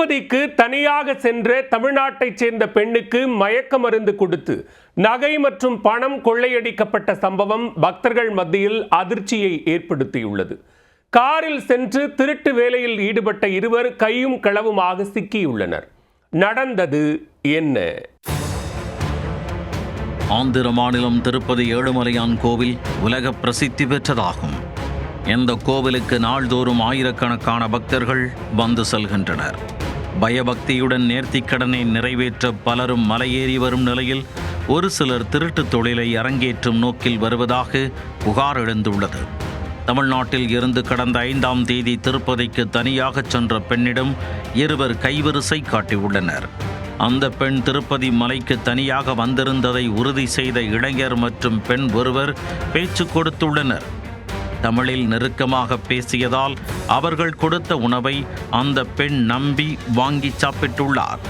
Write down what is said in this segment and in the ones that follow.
திருப்பதிக்கு தனியாக சென்ற தமிழ்நாட்டைச் சேர்ந்த பெண்ணுக்கு மயக்க மருந்து கொடுத்து நகை மற்றும் பணம் கொள்ளையடிக்கப்பட்ட சம்பவம் பக்தர்கள் மத்தியில் அதிர்ச்சியை ஏற்படுத்தியுள்ளது. காரில் சென்று திருட்டு வேலையில் ஈடுபட்ட இருவர் கையும் களவுமாக சிக்கியுள்ளனர். நடந்தது என்ன? ஆந்திர மாநிலம் திருப்பதி ஏழுமலையான் கோவில் உலக பிரசித்தி பெற்றதாகும். இந்த கோவிலுக்கு நாள்தோறும் ஆயிரக்கணக்கான பக்தர்கள் வந்து செல்கின்றனர். பயபக்தியுடன் நேர்த்திக்கடனை நிறைவேற்ற பலரும் மலையேறி வரும் நிலையில் ஒரு சிலர் திருட்டு தொழிலை அரங்கேற்றும் நோக்கில் வருவதாக புகார் எழுந்துள்ளது. தமிழ்நாட்டில் இருந்து கடந்த ஐந்தாம் தேதி திருப்பதிக்கு தனியாக சென்ற பெண்ணிடம் இருவர் கைவரிசை காட்டியுள்ளனர். அந்த பெண் திருப்பதி மலைக்கு தனியாக வந்திருந்ததை உறுதி செய்த இளைஞர் மற்றும் பெண் ஒருவர் பேச்சு கொடுத்துள்ளனர். தமிழில் நெருக்கமாக பேசியதால் அவர்கள் கொடுத்த உணவை அந்த பெண் நம்பி வாங்கி சாப்பிட்டுள்ளார்.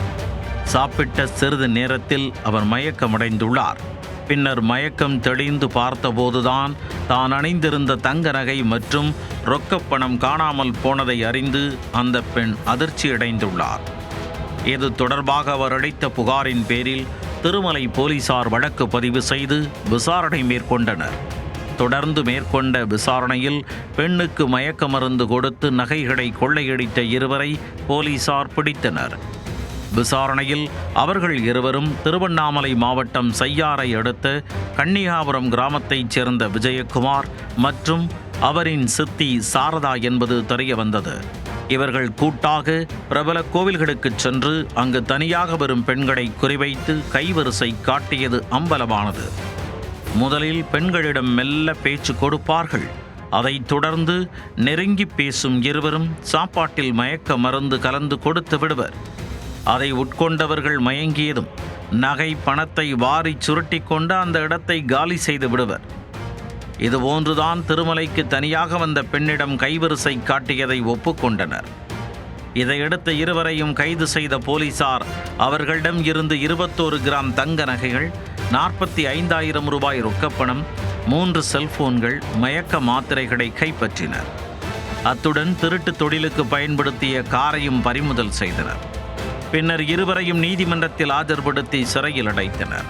சாப்பிட்ட சிறிது நேரத்தில் அவர் மயக்கமடைந்துள்ளார். பின்னர் மயக்கம் தெளிந்து பார்த்தபோதுதான் தான் அணிந்திருந்த தங்க நகை மற்றும் ரொக்கப்பணம் காணாமல் போனதை அறிந்து அந்த பெண் அதிர்ச்சியடைந்துள்ளார். இது தொடர்பாக அவர் அளித்த புகாரின் பேரில் திருமலை போலீசார் வழக்கு பதிவு செய்து விசாரணை மேற்கொண்டனர். தொடர்ந்து மேற்கொண்ட விசாரணையில் பெண்ணுக்கு மயக்க மருந்து கொடுத்து நகைகளை கொள்ளையடித்த இருவரை போலீசார் பிடித்தனர். விசாரணையில் அவர்கள் இருவரும் திருவண்ணாமலை மாவட்டம் செய்யாறை அடுத்த கன்னிகாபுரம் கிராமத்தைச் சேர்ந்த விஜயகுமார் மற்றும் அவரின் சித்தி சாரதா என்பது தெரிய வந்தது. இவர்கள் கூட்டாக பிரபல கோவில்களுக்குச் சென்று அங்கு தனியாக வரும் பெண்களை குறிவைத்து கைவரிசை காட்டியது அம்பலமானது. முதலில் பெண்களிடம் மெல்ல பேச்சு கொடுப்பார்கள். அதைத் தொடர்ந்து நெருங்கி பேசும் இருவரும் சாப்பாட்டில் மயக்க மருந்து கலந்து கொடுத்து விடுவர். அதை உட்கொண்டவர்கள் மயங்கியதும் நகை பணத்தை வாரி சுருட்டி கொண்டு அந்த இடத்தை காலி செய்து விடுவர். இதுபோன்றுதான் திருமலைக்கு தனியாக வந்த பெண்ணிடம் கைவரிசை காட்டியதை ஒப்புக்கொண்டனர். இதையடுத்து இருவரையும் கைது செய்த போலீசார் அவர்களிடம் இருந்து இருபத்தோரு கிராம் தங்க நகைகள் நாற்பத்தி ஐந்தாயிரம் ரூபாய் ரொக்கப்பணம் மூன்று செல்போன்கள் மயக்க மாத்திரைகளை கைப்பற்றினர். அத்துடன் திருட்டு தொழிலுக்கு பயன்படுத்திய காரையும் பறிமுதல் செய்தனர். பின்னர் இருவரையும் நீதிமன்றத்தில் ஆஜர்படுத்தி சிறையில் அடைத்தனர்.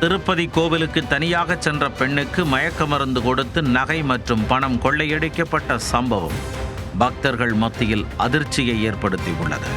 திருப்பதி கோவிலுக்கு தனியாக சென்ற பெண்ணுக்கு மயக்க மருந்து கொடுத்து நகை மற்றும் பணம் கொள்ளையடிக்கப்பட்ட சம்பவம் பக்தர்கள் மத்தியில் அதிர்ச்சியை ஏற்படுத்தியுள்ளது.